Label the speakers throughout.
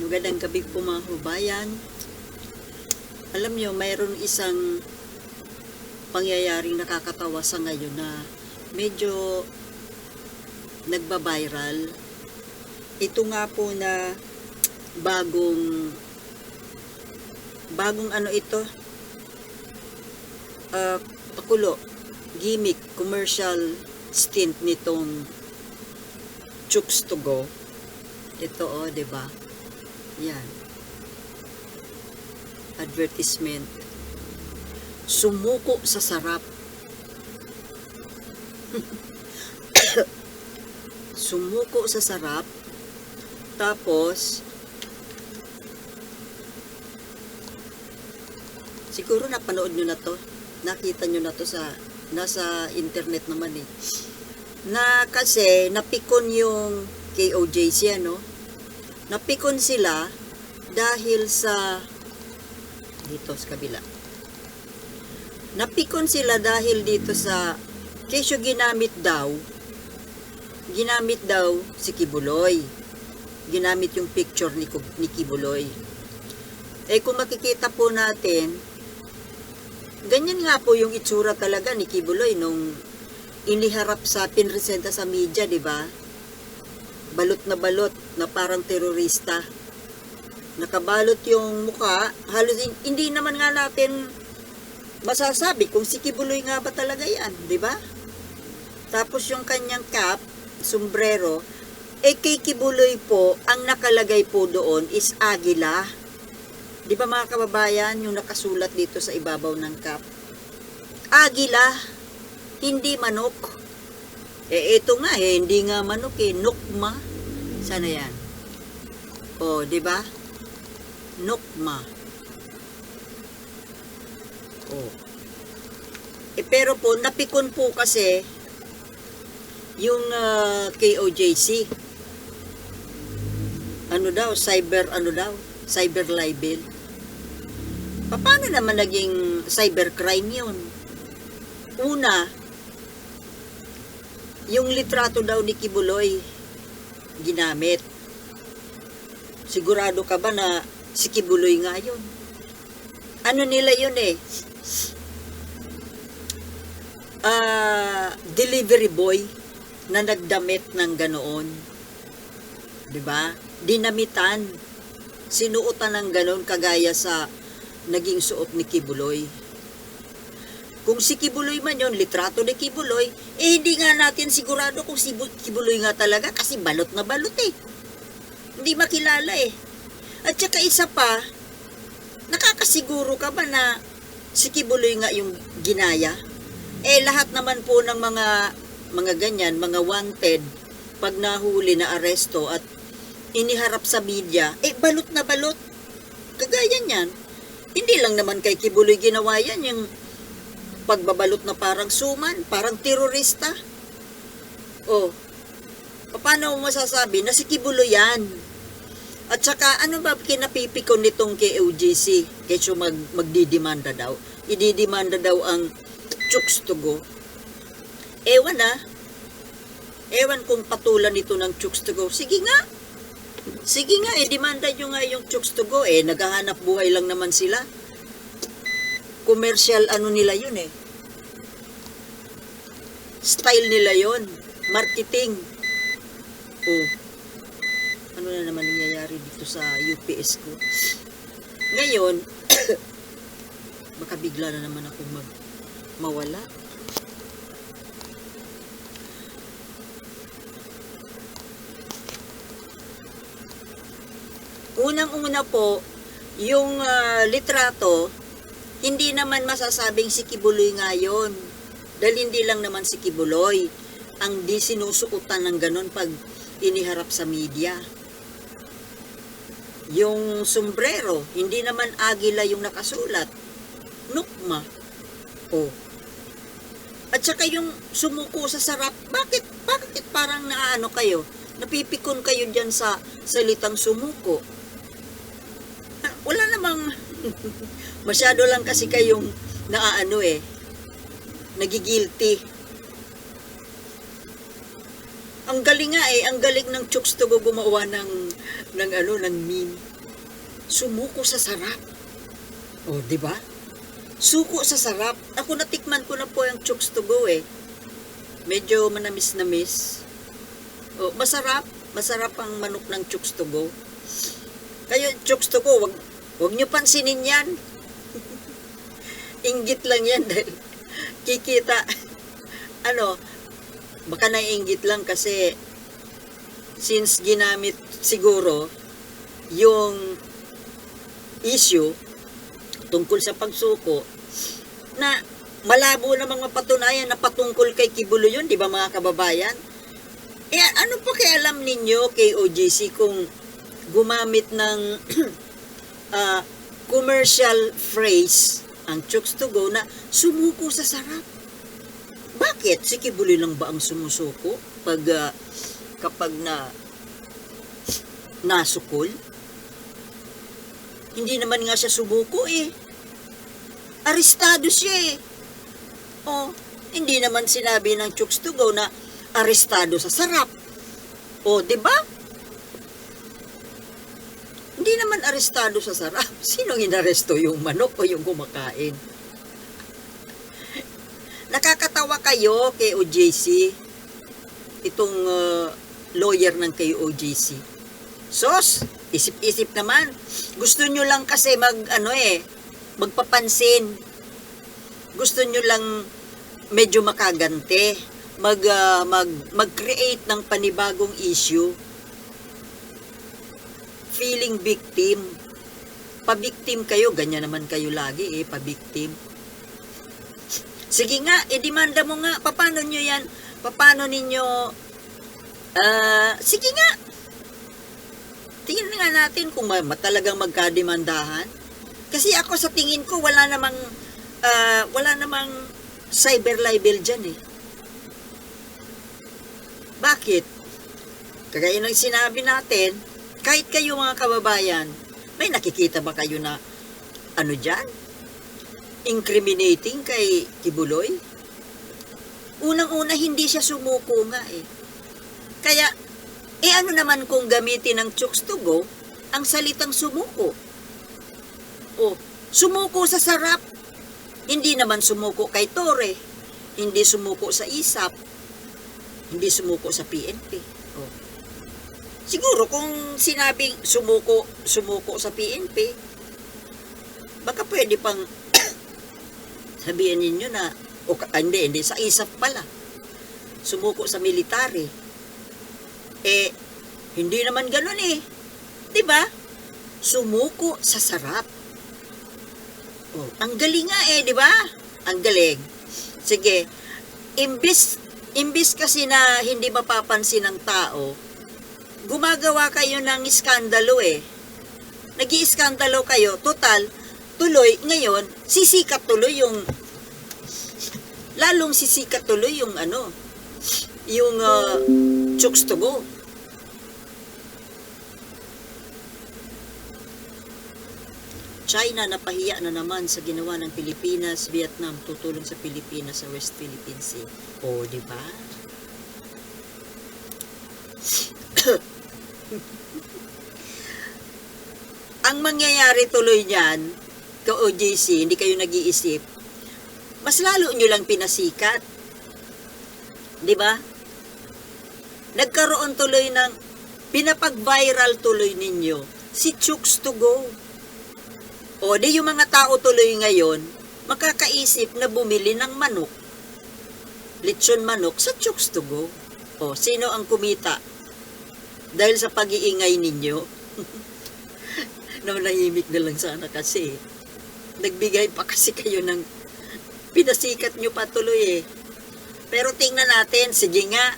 Speaker 1: Magandang gabi po mga kabayan. Alam nyo, mayroon isang pangyayaring nakakatawa sa ngayon na medyo nagba-viral. Ito nga po na bagong bagong ano ito uh, pakulo gimmick commercial stint nitong Chooks to go. Ito oh 'di ba? Yan. Advertisement. Sumuko sa sarap. Sumuko sa sarap. Tapos siguro napanood nyo na to. Nakita nyo na to sa nasa internet naman eh na kasi napikon yung KOJC ano? Napikon sila dahil sa dito sa kabila. Napikon sila dahil dito sa kesyo ginamit daw ginamit daw si Kibuloy. Ginamit yung picture ni, ni Kibuloy. Eh kung makikita po natin ganyan nga po yung itsura talaga ni Kibuloy nung iniharap sa pinresenta sa media, di ba? Balot na balot na parang terorista. Nakabalot yung mukha, halos hin- hindi naman nga natin masasabi kung si Kibuloy nga ba talaga yan, di ba? Tapos yung kanyang cap, sombrero, eh kay Kibuloy po, ang nakalagay po doon is agila. Di ba mga kababayan, yung nakasulat dito sa ibabaw ng cap? Agila, hindi manok. Eh, ito nga eh, hindi nga manok eh, nukma. Sana yan? O, di ba? Nukma. O. Eh, pero po, napikon po kasi yung ah, KOJC. Ano daw, cyber, ano daw, cyber libel. Paano naman naging cybercrime yun? Una, yung litrato daw ni Kibuloy ginamit. Sigurado ka ba na si Kibuloy nga yun? Ano nila yun eh? Ah, delivery boy na nagdamit ng ganoon. 'Di ba? Dinamitan. Sinuotan ng ganoon kagaya sa naging suot ni Kibuloy. Kung si Kibuloy man yon, litrato ni Kibuloy, eh hindi nga natin sigurado kung si Bu- Kibuloy nga talaga kasi balot na balot eh. Hindi makilala eh. At saka isa pa, nakakasiguro ka ba na si Kibuloy nga yung ginaya? Eh lahat naman po ng mga mga ganyan, mga wanted, pag nahuli na aresto at iniharap sa media, eh balot na balot. Kagaya niyan. Hindi lang naman kay Kibuloy ginawa yan, yung pagbabalot na parang suman, parang terorista. Oh, paano mo masasabi na si Kibulo yan? At saka, ano ba kinapipikon nitong KOGC? Kesyo mag, magdidemanda daw. Ididemanda daw ang chooks to go. Ewan ah. Ewan kung patulan nito ng chooks to go. Sige nga. Sige nga, eh, demanda nyo nga yung chooks to go. Eh, naghahanap buhay lang naman sila commercial ano nila yun eh. Style nila yon Marketing. Oh. Ano na naman nangyayari dito sa UPS ko? Ngayon, baka bigla na naman ako mag mawala. Unang-una po, yung ah, litrato, hindi naman masasabing si Kibuloy nga yun. Dahil hindi lang naman si Kibuloy ang di sinusukutan ng ganun pag iniharap sa media. Yung sombrero, hindi naman agila yung nakasulat. Nukma. Oh. At saka yung sumuko sa sarap, bakit, bakit parang naano kayo? Napipikon kayo dyan sa salitang sumuko. Wala namang Masyado lang kasi kayong naaano eh, nagigilty. Ang galing nga eh, ang galing ng Chooks to go gumawa ng, ng ano, ng meme. Sumuko sa sarap. O, di ba? Suko sa sarap. Ako natikman ko na po yung Chooks to go eh. Medyo manamis na miss. O, masarap. Masarap ang manok ng Chooks to go. Kayo, Chooks to go, wag, wag nyo pansinin yan. Inggit lang yan dahil kikita. Ano, baka naiinggit lang kasi since ginamit siguro yung issue tungkol sa pagsuko na malabo na mga patunayan na patungkol kay Kibulo yun, di ba mga kababayan? Eh, ano pa kaya alam ninyo kay OJC kung gumamit ng ah, commercial phrase ang Chooks to go na sumuko sa sarap? Bakit? Si Kibuloy lang ba ang sumusuko pag ah, kapag na nasukol? Hindi naman nga siya sumuko eh. Arestado siya eh. Oh, hindi naman sinabi ng Chooks to go na arestado sa sarap. O, di ba? Hindi naman arestado sa sarap. Sinong inaresto yung manok o yung kumakain? Nakakatawa kayo kay OJC. Itong uh, lawyer ng kay OJC. Sos, isip-isip naman. Gusto nyo lang kasi mag, ano eh, magpapansin. Gusto nyo lang medyo makagante. Mag, ah, mag, mag-create ng panibagong issue. Feeling victim. Pa-victim kayo, ganyan naman kayo lagi eh, pa-victim. Sige nga, edemanda mo nga, paano nyo yan? Paano ninyo, ah, sige nga, tingnan nga natin kung ma- talagang magkademandahan. Kasi ako sa tingin ko, wala namang, ah, wala namang cyber libel dyan eh. Bakit? Kagaya ng sinabi natin, kahit kayo mga kababayan, may nakikita ba kayo na ano dyan? Incriminating kay Kibuloy? Unang-una, hindi siya sumuko nga eh. Kaya, eh ano naman kung gamitin ng chooks to go ang salitang sumuko? O, sumuko sa sarap. Hindi naman sumuko kay Tore. Hindi sumuko sa ISAP. Hindi sumuko sa PNP. O. Siguro kung sinabing sumuko, sumuko sa PNP, baka pwede pang sabihin ninyo na, o, ah, hindi, hindi, sa ISAP pala. Sumuko sa military. Eh, hindi naman ganun eh. 'Di ba? Sumuko sa sarap. Oh, ang galing nga eh, 'di ba? Ang galing. Sige. Imbis imbis kasi na hindi mapapansin ng tao, gumagawa kayo ng iskandalo eh. Nag-iiskandalo kayo, total, tuloy, ngayon, sisikat tuloy yung, lalong sisikat tuloy yung ano, yung uh, chooks to go. China napahiya na naman sa ginawa ng Pilipinas, Vietnam tutulong sa Pilipinas sa West Philippine Sea. O, di ba? Ang mangyayari tuloy niyan, ka OJC, hindi kayo nag-iisip, mas lalo nyo lang pinasikat. Di ba? Nagkaroon tuloy ng, pinapag-viral tuloy ninyo, si Chooks to go. O, di yung mga tao tuloy ngayon, makakaisip na bumili ng manok, lechon manok sa Chooks to go. O, sino ang kumita? Dahil sa pag-iingay ninyo, nanahimik na lang sana kasi. Nagbigay pa kasi kayo ng pinasikat nyo pa tuloy eh. Pero tingnan natin, sige nga.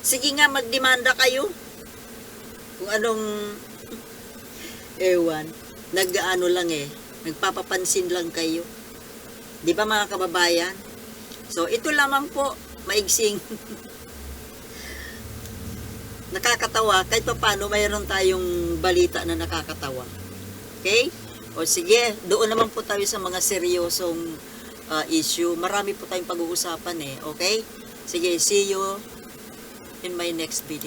Speaker 1: Sige nga, magdemanda kayo. Kung anong ewan, nag-ano lang eh, nagpapapansin lang kayo. Di ba mga kababayan? So, ito lamang po, maigsing nakakatawa, kahit pa paano mayroon tayong balita na nakakatawa. Okay? O sige, doon naman po tayo sa mga seryosong ah, issue. Marami po tayong pag-uusapan eh. Okay? Sige, see you in my next video.